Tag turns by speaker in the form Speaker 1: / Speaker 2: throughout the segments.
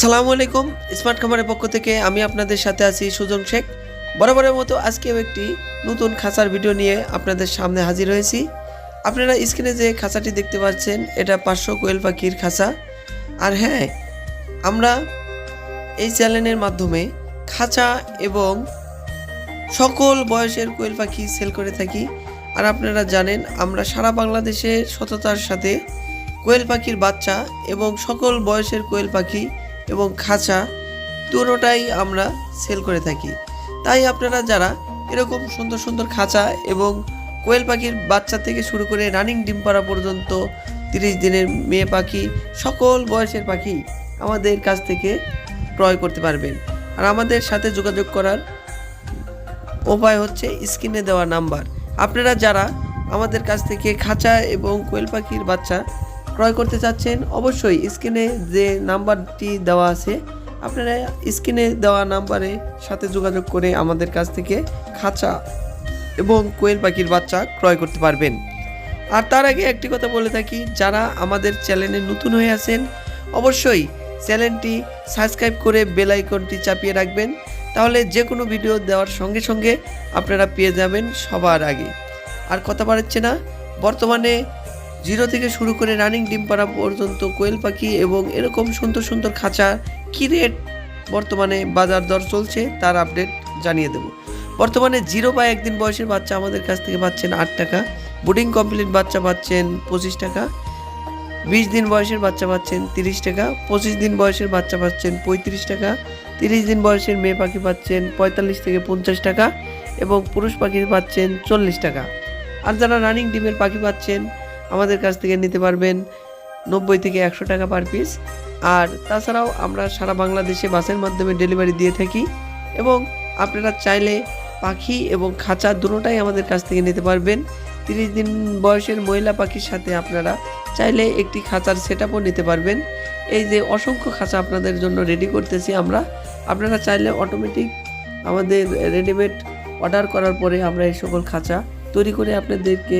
Speaker 1: সালামু আলাইকুম, স্মার্ট খামারের পক্ষ থেকে আমি আপনাদের সাথে আছি সুজন শেখ। বরাবরের মতো আজকেও একটি নতুন খাঁচার ভিডিও নিয়ে আপনাদের সামনে হাজির হয়েছি। আপনারা স্ক্রিনে যে খাঁচাটি দেখতে পাচ্ছেন, এটা পাঁচশো কোয়েল পাখির খাঁচা। আর হ্যাঁ আমরা এই চ্যানেলের মাধ্যমে খাঁচা এবং সকল বয়সের কোয়েল পাখি সেল করে থাকি। আর আপনারা জানেন, আমরা সারা বাংলাদেশে সততার সাথে কোয়েল পাখির বাচ্চা এবং সকল বয়সের কোয়েল পাখি এবং খাঁচা দুটোটাই আমরা সেল করে থাকি। তাই আপনারা যারা এরকম সুন্দর সুন্দর খাঁচা এবং কোয়েল পাখির বাচ্চা থেকে শুরু করে রানিং ডিম পাড়া পর্যন্ত তিরিশ দিনের মেয়ে পাখি, সকল বয়সের পাখি আমাদের কাছ থেকে ক্রয় করতে পারবেন। আর আমাদের সাথে যোগাযোগ করার উপায় হচ্ছে স্ক্রিনে দেওয়া নাম্বার। আপনারা যারা আমাদের কাছ থেকে খাঁচা এবং কোয়েল পাখির বাচ্চা ক্রয় করতে চাচ্ছেন, অবশ্যই স্ক্রিনে যে নাম্বারটি দেওয়া আছে, আপনারা স্ক্রিনে দেওয়া নাম্বারে সাথে যোগাযোগ করে আমাদের কাছ থেকে খাঁচা এবং কোয়েল পাখির বাচ্চা ক্রয় করতে পারবেন। আর তার আগে একটি কথা বলে থাকি, যারা আমাদের চ্যানেলে নতুন হয়ে আছেন, অবশ্যই চ্যানেলটি সাবস্ক্রাইব করে বেল আইকনটি চাপিয়ে রাখবেন। তাহলে যে কোনো ভিডিও দেওয়ার সঙ্গে সঙ্গে আপনারা পেয়ে যাবেন সবার আগে। আর কথা বাড়াচ্ছে না, বর্তমানে জিরো থেকে শুরু করে রানিং ডিম পাড়া পর্যন্ত কোয়েল পাখি এবং এরকম সুন্দর সুন্দর খাঁচা কী রেট বর্তমানে বাজার দর চলছে তার আপডেট জানিয়ে দেব। বর্তমানে জিরো বা একদিন বয়সের বাচ্চা আমাদের কাছ থেকে পাচ্ছেন আট টাকা, বোর্ডিং কমপ্লিট বাচ্চা পাচ্ছেন পঁচিশ টাকা, বিশ দিন বয়সের বাচ্চা পাচ্ছেন তিরিশ টাকা, পঁচিশ দিন বয়সের বাচ্চা পাচ্ছেন পঁয়ত্রিশ টাকা, তিরিশ দিন বয়সের মেয়ে পাখি পাচ্ছেন পঁয়তাল্লিশ থেকে পঞ্চাশ টাকা এবং পুরুষ পাখি পাচ্ছেন চল্লিশ টাকা। আর যারা রানিং ডিমের পাখি পাচ্ছেন আমাদের কাছ থেকে নিতে পারবেন নব্বই থেকে একশো টাকা পার পিস আর তাছাড়াও আমরা সারা বাংলাদেশে বাসের মাধ্যমে ডেলিভারি দিয়ে থাকি এবং আপনারা চাইলে পাখি এবং খাঁচা দুটোটাই আমাদের কাছ থেকে নিতে পারবেন। তিরিশ দিন বয়সের মহিলা পাখির সাথে আপনারা চাইলে একটি খাঁচার সেট নিতে পারবেন। এই যে অসংখ্য খাঁচা আপনাদের জন্য রেডি করতেছি আমরা। আপনারা চাইলে অটোমেটিক আমাদের রেডিমেড অর্ডার করার পরে আমরা এই সকল খাঁচা তৈরি করে আপনাদেরকে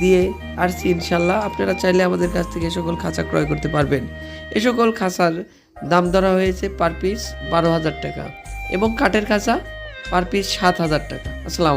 Speaker 1: দিয়ে আসছি ইনশাল্লাহ আপনারা চাইলে আমাদের কাছ থেকে সকল খাঁচা ক্রয় করতে পারবেন। এ সকল খাঁচার দাম ধরা হয়েছে পার পিস বারো হাজার টাকা এবং কাঠের খাঁচা পার পিস সাত হাজার টাকা। আসসালাম